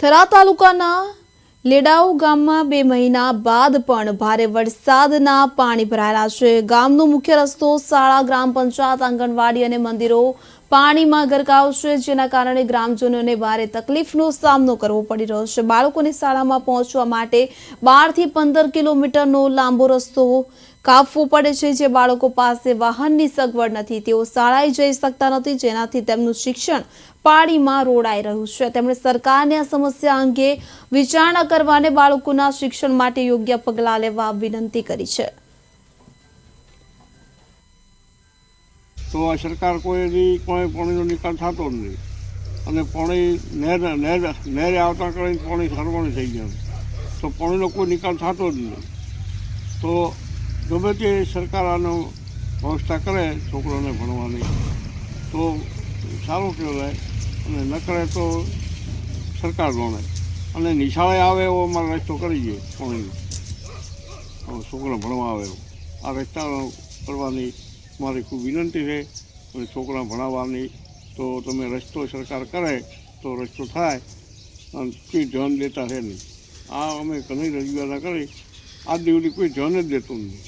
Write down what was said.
થરા તાલુકાના લેડાઉ ગામમાં બે મહિના બાદ પણ ભારે વરસાદના પાણી ભરાયેલા છે. ગામનો મુખ્ય રસ્તો શાળા, ગ્રામ પંચાયત, આંગણવાડી અને મંદિરો પાણીમાં ગરકાવ છે, જેના કારણે ગ્રામજનોને ભારે તકલીફનો સામનો કરવો પડી રહ્યો છે. બાળકોને શાળામાં પહોંચવા માટે બારથી પંદર કિલોમીટરનો લાંબો રસ્તો કાપવો પડે છે, જે બાળકો પાસે વાહનની સગવડ નથી. તેઓ શાળાએ જઈ શકતા નથી, જેનાથી તેમનું શિક્ષણ પાણીમાં રોડાઈ રહ્યું છે. તેમણે સરકારને આ સમસ્યા અંગે વિચારણા કરવા અને બાળકોના શિક્ષણ માટે યોગ્ય પગલાં લેવા વિનંતી કરી છે. તો આ સરકાર કોઈ કોઈ પાણીનો નિકાલ થતો જ નહીં. અને પાણી નહેર નહેર નહેરે આવતા કરીને પાણી સરવાણી થઈ ગયું તો પાણીનો કોઈ નિકાલ થતો જ નહીં. તો ગમે તે સરકાર આનો વ્યવસ્થા કરે છોકરોને ભણવાની, તો સારું કહેવાય. અને ન કરે તો સરકાર ગણે અને નિશાળે આવે એવો અમારે રસ્તો કરી દઈએ પણ છોકરા ભણવા આવે એવો. આ રસ્તા કરવાની મારી ખૂબ વિનંતી છે. અને છોકરા ભણાવવાની તો તમે રસ્તો સરકાર કરે તો રસ્તો થાય. અને કોઈ ધ્યાન દેતા છે નહીં. આ અમે ઘણી રજૂઆત કરી. આજ દિવસ કોઈ ધ્યાન જ દેતું નહીં